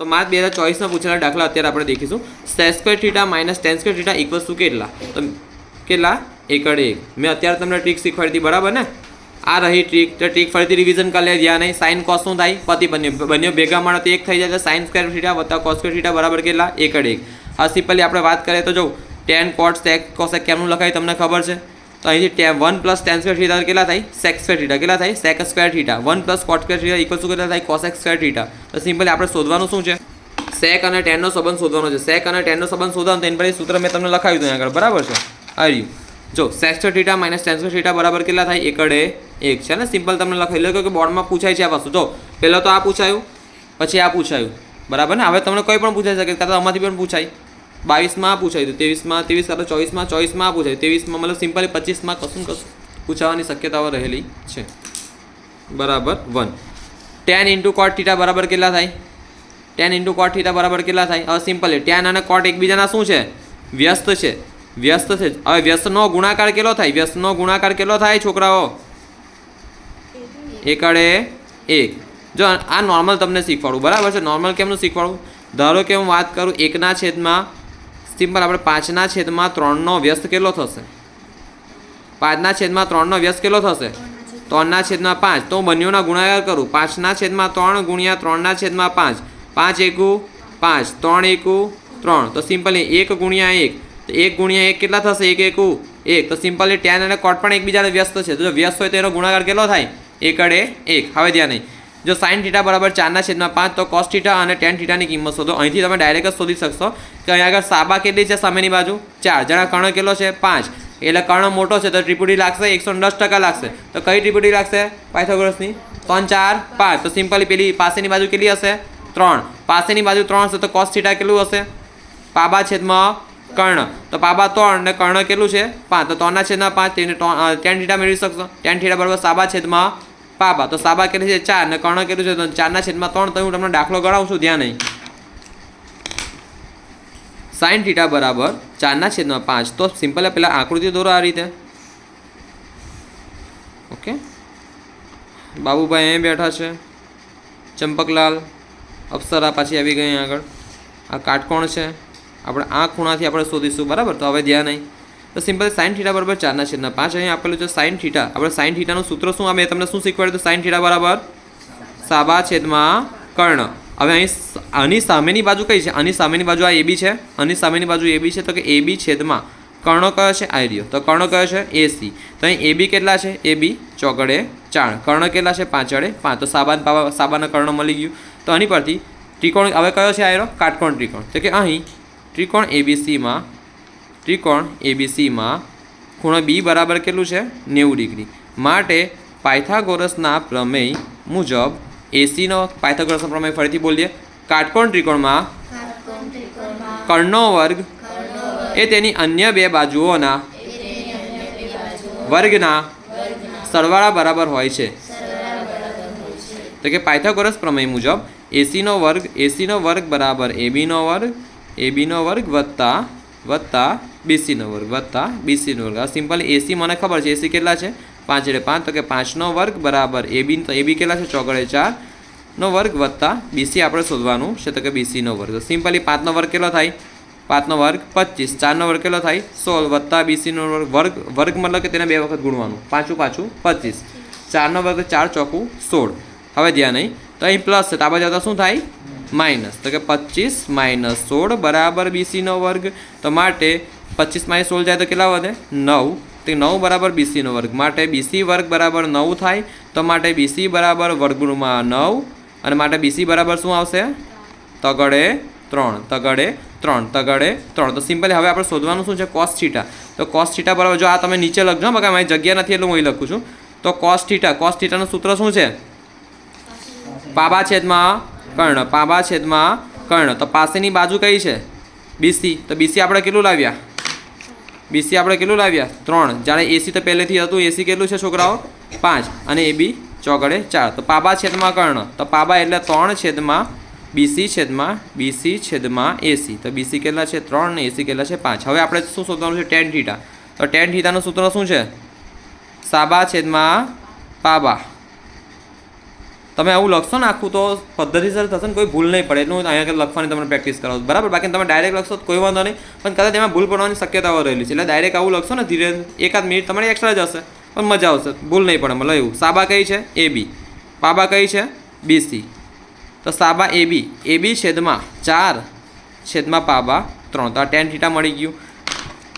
તો માર્ચ બે હજાર ચોવીસમાં પૂછેલા દાખલા અત્યારે આપણે દેખીશું. Sec square theta minus tan square theta equal શું કેટલા? તો કેટલા? એકડ એક. મેં અત્યારે તમને ટ્રીક શીખવાડી હતી, બરાબર ને? આ રહી ટ્રીક. તો ટ્રીક ફરીથી રિવિઝન કરી લે જ્યાં નહીં. સાઇન કોસ શું થાય? પતિ બન્યો. બંને ભેગા મળે તો એક થઈ જાય સાઇન સ્ક્વેર થીટા વત્તા કોસ સ્ક્વેર થીટા બરાબર કેટલા? એકડ એક. આ સિમ્પલી આપણે વાત કરીએ તો જો, ટેન કોટ સેક કોસેક કેમનું લખાય તમને ખબર છે? તો અહીંથી one plus tan square theta કેટલા થાય? સેક સ્ક્વેર થીટા કેટલા થાય? Sec square theta one plus cot square theta equal શું કેટલા થાય? કોસેક સ્ક્વેર થીટા તો સિમ્પલી આપણે શોધવાનું શું છે? સેક અને ટેનનો સંબંધ શોધવાનો છે. સેક અને ટેનનો સંબંધ શોધવાનો, તો પછી સૂત્ર મેં તમને લખાવ્યું હતું આગળ. બરાબર છે? આવ્યું જો sec square theta minus tan square theta બરાબર કેટલા થાય? એકડે એક છે ને? સિમ્પલ તમને લખાવી લો કે બોર્ડમાં પૂછાય છે આ વસ્તુ. જો, પહેલાં તો આ પૂછાયું, પછી આ પૂછાયું. બરાબર ને? હવે તમને કોઈ પણ પૂછાઈ શકે, કાં તો આમાંથી પણ પૂછાય. બાવીસમાં આ પૂછાયું હતું ત્રેવીસમાં ત્રેવીસ કાં ચોવીસમાં ચોવીસમાં પૂછાયું. ત્રેવીસમાં મતલબ સિમ્પલી પચીસમાં કશું કશું પૂછાવાની શક્યતાઓ રહેલી છે. બરાબર? One tan into cot theta બરાબર કેટલા થાય? ટેન ઇન્ટુ કોટ થીટા બરાબર કેટલા થાય? હવે સિમ્પલ ટેન અને કોટ એકબીજાના શું છે? વ્યસ્ત છે. વ્યસ્ત છે. હવે વ્યસ્તનો ગુણાકાર કેટલો થાય? વ્યસ્તનો ગુણાકાર કેટલો થાય છોકરાઓ? એકડે એક. જો આ નોર્મલ તમને શીખવાડું. બરાબર છે? નોર્મલ કેમનું શીખવાડું? ધારો કે હું વાત કરું એકના છેદમાં સિમ્પલ આપણે પાંચના છેદમાં ત્રણનો વ્યસ્ત કેટલો થશે? પાંચના છેદમાં ત્રણનો વ્યસ્ત કેટલો થશે? ત્રણના છેદમાં પાંચ. તો બંનેઓના ગુણાકાર કરું. પાંચના છેદમાં ત્રણ ગુણ્યા ત્રણના છેદમાં પાંચ. પાંચ એકુ પાંચ. ત્રણ એકુ ત્રણ. તો સિમ્પલી એક ગુણ્યા એક. તો એક ગુણ્યા એક કેટલા થશે? એક એકુ એક. તો સિમ્પલી ટેન અને કોટ પણ એકબીજાને વ્યસ્ત છે. તો જો વ્યસ્ત હોય તો એનો ગુણાકાર કેટલો થાય? એકડે એક. હવે ધ્યાન નહીં જો સાઇન થીટા બરાબર ચારના છેદમાં પાંચ, તો કોસ થીટા અને ટેન થીટાની કિંમત શોધો. અહીંથી તમે ડાયરેક્ટ જ શોધી શકશો કે અહીંયા આગળ સાબા કેટલી છે સામેની બાજુ? ચાર. જણા કર્ણ કેટલો છે? પાંચ. એટલે કર્ણ મોટો છે, તો ત્રિપુટી લાગશે, એકસો દસ ટકા લાગશે. તો કઈ ત્રિપુટી લાગશે? પાયથોગ્રસની. ત્રણ, ચાર, પાંચ. તો સિમ્પલી પેલી પાસેની બાજુ કેટલી હશે? ત્રણ. પાસેની બાજુ ત્રણ હશે, તો કોસ થીટા કેટલું હશે? પાબા છેદમાં કર્ણ. તો પાબા ત્રણ ને કર્ણ કેટલું છે? પાંચ. તો ત્રણના છેદમાં પાંચ, તેને ટેન થીટા મેળવી શકશો. ટેન થીટા બરાબર સાબા છેદમાં પાબા તો સાબા કર્યું છે ચાર ને કર્ણ કર્યું છે, તો ચારના છેદમાં ત્રણ તો હું તમને દાખલો ગણાવું છું, ધ્યાન નહીં. સાઈન થીટા બરાબર ચારના છેદમાં પાંચ. તો સિમ્પલ પહેલાં આકૃતિ દોરો આ રીતે. ઓકે? બાબુભાઈ અહીં બેઠા છે. ચંપકલાલ, અપ્સરા પાછી આવી ગઈ આગળ. આ કાટકોણ છે. આપણે આ ખૂણાથી આપણે શોધીશું, બરાબર? તો હવે ધ્યાન નહીં. તો સિમ્પલ સાઇન થીટા બરાબર ચારના છેદના પાંચ. અહીં આપેલું છે સાઇન થીટા આપણે સાઇન થીટાનું સૂત્ર શું? આ મેં તમને શું શીખવાડ્યું સાઇન થીટા બરાબર? સાબા છેદમાં કર્ણ. હવે અહીં આની સામેની બાજુ કઈ છે? આની સામેની બાજુ આ એબી છે. આની સામેની બાજુ એબી છે. તો કે એબી છેદમાં કર્ણો કયો છે? આર્યો. તો કર્ણો કયો છે? એસી તો અહીં એબી કેટલા છે? એબી ચોકડે ચાર. કર્ણ કેટલા છે? પાંચડે પાંચ. તો પાવા સાબાના કર્ણ મળી ગયું. તો આની પરથી ત્રિકોણ, હવે કયો છે આયરો? કાટકોણ ત્રિકોણ. તો કે અહીં ત્રિકોણ એબીસીમાં ત્રિકોણ એબીસીમાં ખૂણો બી બરાબર કેટલું છે? નેવું ડિગ્રી. માટે પાયથાગોરસના પ્રમેય મુજબ એસીનો પાયથાગોરસનો પ્રમેય ફરીથી બોલીએ. કાટકોણ ત્રિકોણમાં કર્ણનો વર્ગ એ તેની અન્ય બે બાજુઓના વર્ગના સરવાળા બરાબર હોય છે. તો કે પાયથાગોરસ પ્રમેય મુજબ એસીનો વર્ગ એસીનો વર્ગ બરાબર એબીનો વર્ગ એબીનો વર્ગ વત્તા વત્તા બીસીનો વર્ગ, વત્તા બીસીનો વર્ગ. આ સિમ્પલ એસી મને ખબર છે. એસી કેટલા છે? પાંચ એટલે પાંચ, તો કે પાંચનો વર્ગ બરાબર એબી તો એબી કેટલા છે? ચોગડે ચાર નો વર્ગ વત્તા બીસી આપણે શોધવાનું છે, તો કે બીસીનો વર્ગ. તો સિમ્પલી પાંચનો વર્ગ કેટલો થાય? પાંચનો વર્ગ પચીસ. ચારનો વર્ગ કેટલો થાય? સોળ વત્તા બીસીનો વર્ગ. વર્ગ વર્ગ મતલબ કે તેને બે વખત ગુણવાનું. પાછું પાછું પચીસ. ચારનો વર્ગ ચાર ચોખ્ખું સોળ. હવે ધ્યાન નહીં તો અહીં પ્લસ છે, તો આ બાજુ શું થાય? માઇનસ. તો કે પચીસ માઇનસ સોળ બરાબર બીસીનો વર્ગ. તો માટે પચીસ માઇનસ સોળ જાય તો કેટલા વધે? નવ. તો નવ બરાબર બીસીનો વર્ગ. માટે બીસી વર્ગ બરાબર નવ થાય. તો માટે બીસી બરાબર વર્ગમાં નવ. અને માટે બીસી બરાબર શું આવશે? તગડે ત્રણ. તગડે ત્રણ. તગડે ત્રણ. તો સિમ્પલી હવે આપણે શોધવાનું શું છે? કોસ થીટા તો કોસ થીટા બરાબર જો આ તમે નીચે લખજો બકા મારી જગ્યા નથી એટલે હું અહીં લખું છું. તો કોસ થીટા કોસ થીટાનું સૂત્ર શું છે? પાબા છેદમાં કર્ણ પાબા છેદમાં કર્ણ. તો પાસેની બાજુ કઈ છે? બીસી તો બીસી આપણે કેટલું લાવ્યા? બીસી આપણે કેટલું લાવ્યા? ત્રણ. જાણે એસી તો પહેલેથી હતું. એસી કેટલું છે છોકરાઓ? પાંચ. અને એ બી ચોગડે ચાર. તો પાબા છેદમાં કર્ણ. તો પાબા એટલે ત્રણ છેદમાં બીસી છેદમાં બીસી છેદમાં એસી તો બીસી કેટલા છે? ત્રણ ને એસી કેટલા છે? પાંચ. હવે આપણે શું શોધવાનું છે? Tan theta. તો ટેન થીટાનું સૂત્ર શું છે? સાબા છેદમાં પાબા તમે આવું લખશો ને આખું તો પદ્ધતિસર થશે ને કોઈ ભૂલ નહીં પડે. એટલું અહીંયા લખવાની તમને પ્રેક્ટિસ કરાવો બરાબર? બાકી તમે ડાયરેક્ટ લખશો તો કોઈ વાંધો નહીં. પણ કદાચ એમાં ભૂલ પડવાની શક્યતાઓ રહેલી છે. એટલે ડાયરેક્ટ આવું લખશો ને ધીરે એકાદ મિનિટ તમારી એક્સ્ટ્રા જ હશે. પણ મજા આવશે. ભૂલ નહીં પડે મતલબ એવું સાબા કઈ છે? એ બી. પાબા કઈ છે? B, C. તો સાબા એ બી. એ બી છેદમાં ચાર છેદમાં પાબા ત્રણ. તો આ ટેન થીટા મળી ગયું.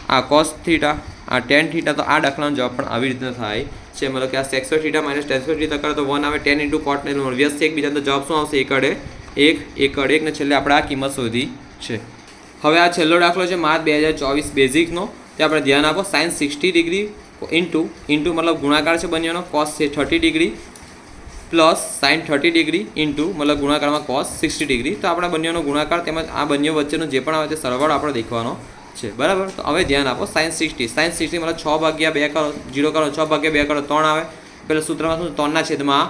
આ કોસ થીટા આ ટેન થીટા તો આ દાખલાનો જવાબ પણ આવી રીતના થાય છે. મતલબ કે આ સેક્સો થીટા માઇનસ ટેન્સો થીટા કરે તો વન આવે ટેન ઇન્ટુ કોટ ને વ્યસ્ત એક બીજા તો જવાબ શું આવશે? એકડે એક એકડ એક ને છેલ્લે આપણે આ કિંમત શોધી છે. હવે આ છેલ્લો દાખલો છે માર્ચ બે હજાર ચોવીસ બેઝિકનો તે આપણે ધ્યાન આપો science sixty degree into into મતલબ ગુણાકાર છે બન્યોનો કોસ છે thirty degree plus sine thirty degree into મતલબ ગુણાકારમાં કોસ સિક્સટી ડિગ્રી તો આપણા બંનેનો ગુણાકાર તેમજ આ બંને વચ્ચેનો જે પણ આવે તે સરવાળો આપણે દેખવાનો છે. બરાબર? તો હવે ધ્યાન આપો સાઇન સિક્સટી સાઇન સિક્સટી મતલબ છ ભાગ્યા બે કરો જીરો કરો, છ ભાગ્યા બે કરો, ત્રણ આવે. પેલા સૂત્રમાં શું? ત્રણના છેદમાં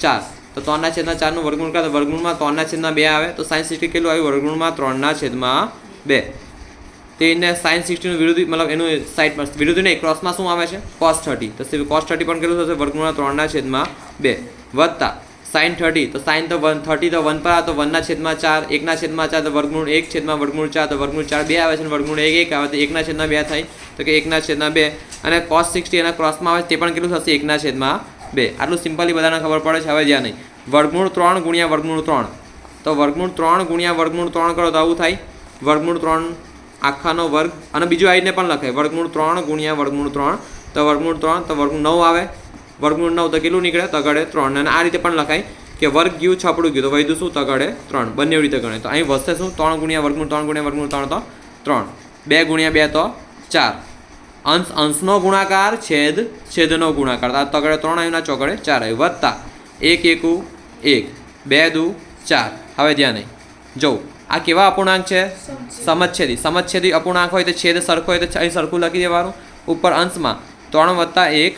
ચાર. તો ત્રણના છેદમાં ચારનું વર્ગમૂળ કરે તો વર્ગમૂળમાં ત્રણના છેદમાં બે આવે. તો સાઇન સિક્સટી કેટલું આવ્યું? વર્ગમૂળમાં ત્રણના છેદમાં બે. તેને સાઇન સિક્સટીનું વિરુદ્ધ, મતલબ એનું સાઈડમાં વિરુદ્ધ નહીં ક્રોસમાં શું આવે છે? કોસ થર્ટી તો કોસ થર્ટી પણ કેટલું થશે? વર્ગમૂળમાં ત્રણના છેદમાં બે. વત્તા સાઇન થર્ટી તો સાઇન તો વન થર્ટી તો વન પર આવે, તો વનના છેદમાં ચાર એકના છેદમાં ચાર, તો વર્ગમૂળ એક, છેદમાં વર્ગમૂળ ચાર, તો વર્ગમૂળ ચાર બે આવે છે વર્ગમૂળ એક એક આવે, તો એકના છેદમાં બે થાય, તો કે એકના છેદમાં બે. અને કોસ સિક્સટી એના ક્રોસમાં આવે તે પણ કેટલું થશે? એકના છેદમાં બે. આટલું સિમ્પલી બધાને ખબર પડે છે, હવે જ્યાં નહીં. વર્ગમૂળ ત્રણ ગુણ્યા વર્ગમૂળ ત્રણ. તો વર્ગમૂળ ત્રણ ગુણ્યા વર્ગમૂળ ત્રણ કરો, તો આવું થાય. વર્ગમૂળ ત્રણ આખાનો વર્ગ. અને બીજું આઈને પણ લખાય. વર્ગમૂળ ત્રણ ગુણ્યા વર્ગમૂળ ત્રણ. તો વર્ગમૂળ ત્રણ, તો વર્ગમૂળ નવ આવે. વર્ગમૂળ નવ તો કેટલું નીકળે? તગડે ત્રણ. અને આ રીતે પણ લખાય કે વર્ગ ગયું, છપડું ગયું. તો વૈધું શું? તગડે ત્રણ. બંને રીતે ગણે તો અહીં વધશે શું? ત્રણ ગુણ્યા વર્ગમૂળ, ત્રણ ગુણ્યા વર્ગમૂળ, ત્રણ તો ત્રણ. બે ગુણ્યા બે તો ચાર. અંશ, અંશનો ગુણાકાર, છેદ, છેદનો ગુણાકાર. આ તગડે ત્રણ આવ્યું ના ચોગડે ચાર આવ્યું. વત્તા એક એકુ એક. બે દુ ચાર. હવે ધ્યાન. નહીં જોઉં. આ કેવા અપૂર્ણાંક છે? સમચ્છેદી સમચ્છેદી અપૂર્ણાંક હોય તો છેદ સરખો હોય તો અહીં સરખું લખી દેવાનું. ઉપર અંશમાં ત્રણ વત્તા એક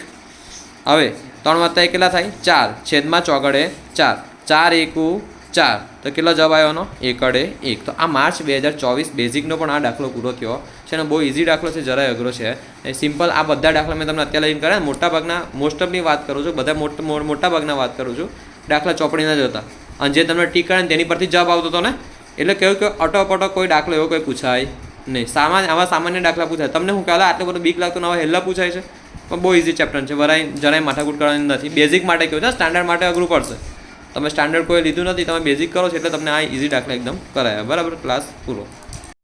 હવે, ત્રણ વત્તા એક કેટલા થાય? ચાર. છેદમાં ચોગડે ચાર. ચાર એકુ ચાર. તો કેટલો જવાબ આવ્યો એનો? એકડે એક. તો આ માર્ચ બે હજાર ચોવીસ બેઝિકનો પણ આ દાખલો પૂરો થયો. છે અને બહુ ઇઝી દાખલો છે, જરાય અઘરો છે. એ સિમ્પલ આ બધા દાખલા મેં તમને અત્યારે લઈને કર્યા. મોટા ભાગના મોસ્ટ ઓફની વાત કરું છું. બધા મોટા મોટા ભાગના વાત કરું છું. દાખલા ચોપડીના જ હતા. અને જે તમને ટીક કરે તેની પરથી જવાબ આવતો હતો ને, એટલે કહ્યું કે અટોપટો કોઈ દાખલો એવો કોઈ પૂછાય નહીં. સામાન્ય આવા સામાન્ય દાખલા પૂછાય. તમને હું કહેલા આટલો બધો બીક લાગતો નવા હેલ્લા પૂછાય છે? પણ બહુ ઇઝી ચેપ્ટર છે. વરાય જરાય માથાકૂટ કરવાની નથી. બેઝિક માટે કહ્યું છે? સ્ટાન્ડર્ડ માટે અઘરું પડશે. તમે સ્ટાન્ડર્ડ કોઈ લીધું નથી. તમે બેઝિક કરો છો એટલે તમને આ ઇઝી દાખલા એકદમ કરાયા. બરાબર? ક્લાસ પૂરો.